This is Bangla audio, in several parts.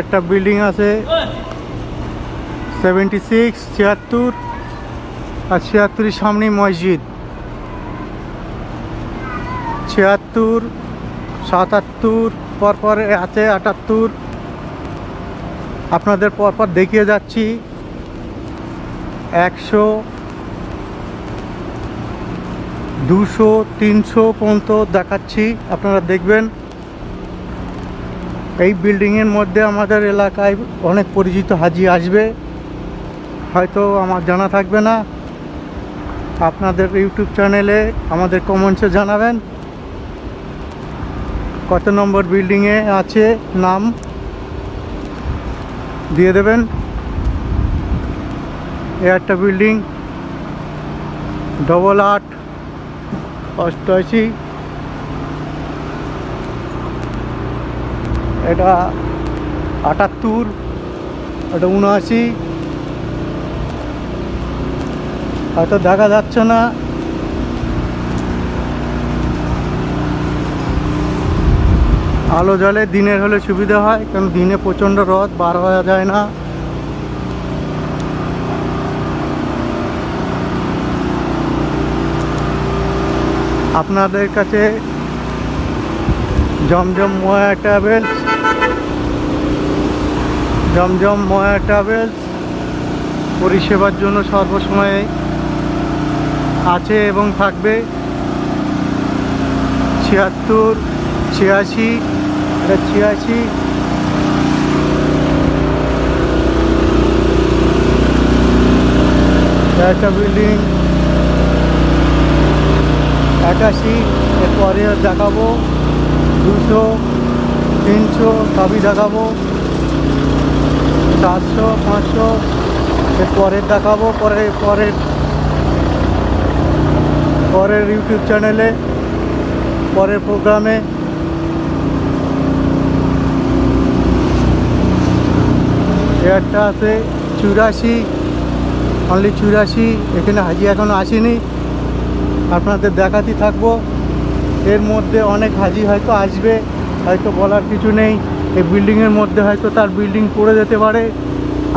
একটা বিল্ডিং আছে। সেভেন্টি সিক্স ছিয়াত্তর আর ছিয়াত্তরের সামনেই মসজিদ। ছিয়াত্তর, সাতাত্তর, পরপর আছে আটাত্তর। আপনাদের পরপর দেখিয়ে যাচ্ছি। একশো, দুশো, তিনশো পর্যন্ত দেখাচ্ছি। আপনারা দেখবেন এই বিল্ডিংয়ের মধ্যে আমাদের এলাকায় অনেক পরিচিত হাজি আসবে। হয়তো আমার জানা থাকবে না। আপনাদের ইউটিউব চ্যানেলে আমাদের কমেন্টসে জানাবেন। কত নম্বর বিল্ডিংয়ে আছে? নাম দিয়ে দেবেন। এ একটা বিল্ডিং ডবল আট, অষ্টআশি। এটা আটাত্তর, এটা উনআশি। হয়তো দেখা যাচ্ছে না। আলো জলে দিনের হলে সুবিধা হয়, কারণ দিনে প্রচণ্ড রদ, বার হওয়া যায় না। আপনাদের কাছে জমজম ময়া ট্রাভেলস জমজম ময়া ট্রাভেলস পরিষেবার জন্য সর্বসময়ে আছে এবং থাকবে। ছিয়াত্তর, ছিয়াশি ছিয়াশি। একটা বিল্ডিং একাশি, এরপরে দেখাবো। দুশো, তিনশো, সবই দেখাবো। চারশো, পাঁচশো এরপরের দেখাবো, পরে, পরের পরের ইউটিউব চ্যানেলে, পরের প্রোগ্রামে। একটা আছে চুরাশি অনলি চুরাশি, এখানে হাজি এখনও আসেনি। আপনাদের দেখাতে থাকব। এর মধ্যে অনেক হাজি হয়তো আসবে, হয়তো বলার কিছু নেই। এই বিল্ডিংয়ের মধ্যে হয়তো তার বিল্ডিং পড়ে যেতে পারে।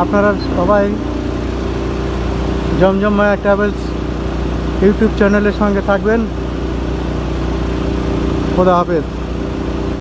আপনারা সবাই জমজম মায়া ট্রাভেলস ইউটিউব চ্যানেলের সঙ্গে থাকবেন। খোদা হাফেজ।